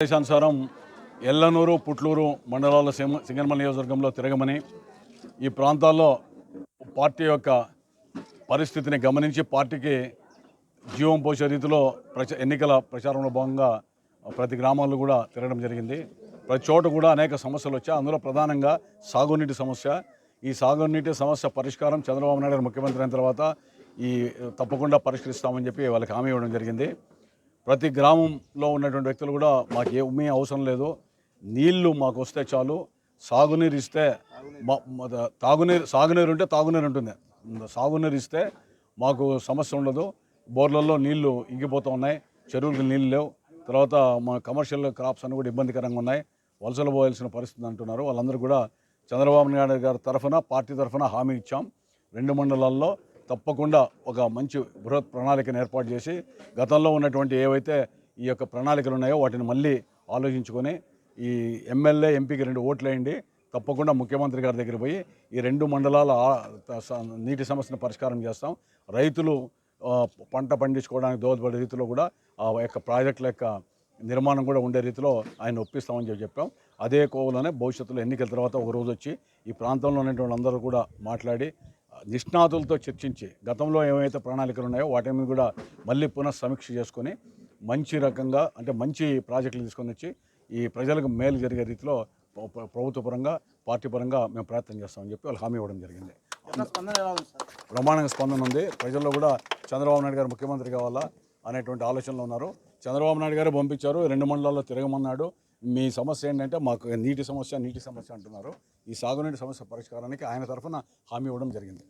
ఆదేశానుసారం ఎల్లనూరు పుట్లూరు మండలాల సింగ- సింగనమల నియోజకవర్గంలో తిరగమని ఈ ప్రాంతాల్లో పార్టీ యొక్క పరిస్థితిని గమనించి పార్టీకి జీవం పోసే రీతిలో ప్రచ ఎన్నికల ప్రచారంలో భాగంగా ప్రతి గ్రామాల్లో కూడా తిరగడం జరిగింది. ప్రతి చోట కూడా అనేక సమస్యలు వచ్చాయి. అందులో ప్రధానంగా సాగునీటి సమస్య. ఈ సాగునీటి సమస్య పరిష్కారం చంద్రబాబు నాయుడు ముఖ్యమంత్రి అయిన తర్వాత ఈ తప్పకుండా పరిష్కరిస్తామని చెప్పి వాళ్ళకి హామీ ఇవ్వడం జరిగింది. ప్రతి గ్రామంలో ఉన్నటువంటి వ్యక్తులు కూడా మాకు ఏమీ అవసరం లేదు. నీళ్ళు మాకు వస్తే చాలు. సాగునీరు ఇస్తే మా- తాగునీరు సాగునీరు ఉంటే తాగునీరు ఉంటుంది. సాగునీరు ఇస్తే మాకు సమస్య ఉండదు. బోర్లలో నీళ్ళు ఇంకిపోతూ ఉన్నాయి. చెరువులకు నీళ్ళు లేవు. తర్వాత మా కమర్షియల్ క్రాప్స్ అన్ని కూడా ఇబ్బందికరంగా ఉన్నాయి. వలసలు పోయాల్సిన పరిస్థితి అంటున్నారు. వాళ్ళందరూ కూడా చంద్రబాబు నాయుడు గారి తరఫున పార్టీ తరఫున హామీ ఇచ్చాం. రెండు మండలాల్లో తప్పకుండా ఒక మంచి బృహత్ ప్రణాళికను ఏర్పాటు చేసి గతంలో ఉన్నటువంటి ఏవైతే ఈ యొక్క ప్రణాళికలు ఉన్నాయో వాటిని మళ్ళీ ఆలోచించుకొని ఈ ఎమ్మెల్యే ఎంపీకి రెండు ఓట్లు వేయండి. తప్పకుండా ముఖ్యమంత్రి గారి దగ్గర పోయి ఈ రెండు మండలాల నీటి సమస్యను పరిష్కారం చేస్తాం. రైతులు పంట పండించుకోవడానికి దోహదపడే రీతిలో కూడా ఆ యొక్క ప్రాజెక్టుల యొక్క నిర్మాణం కూడా ఉండే రీతిలో ఆయన ఒప్పిస్తామని చెప్పి చెప్పాం. అదే కోవలోనే భవిష్యత్తులో ఎన్నికల తర్వాత ఒక రోజు వచ్చి ఈ ప్రాంతంలో ఉన్నటువంటి అందరూ కూడా మాట్లాడి నిష్ణాతులతో చర్చించి గతంలో ఏవైతే ప్రణాళికలు ఉన్నాయో వాటి మీద కూడా మళ్ళీ పునః సమీక్ష చేసుకొని మంచి రకంగా అంటే మంచి ప్రాజెక్టులు తీసుకొని వచ్చి ఈ ప్రజలకు మేలు జరిగే రీతిలో ప్ర- ప్ర- ప్రభుత్వ పరంగా పార్టీ పరంగా మేము ప్రయత్నం చేస్తామని చెప్పి వాళ్ళు హామీ ఇవ్వడం జరిగింది. బ్రహ్మాండంగా స్పందన ఉంది. ప్రజల్లో కూడా చంద్రబాబు నాయుడు గారు ముఖ్యమంత్రి కావాలా అనేటువంటి ఆలోచనలో ఉన్నారు. చంద్రబాబు నాయుడు గారు పంపించారు. రెండు మండలాల్లో తిరగమన్నాడు. మీ సమస్య ఏంటంటే మాకు నీటి సమస్య నీటి సమస్య అంటున్నారు. ఈ సాగునీటి సమస్య పరిష్కారానికి ఆయన తరఫున హామీ ఇవ్వడం జరిగింది.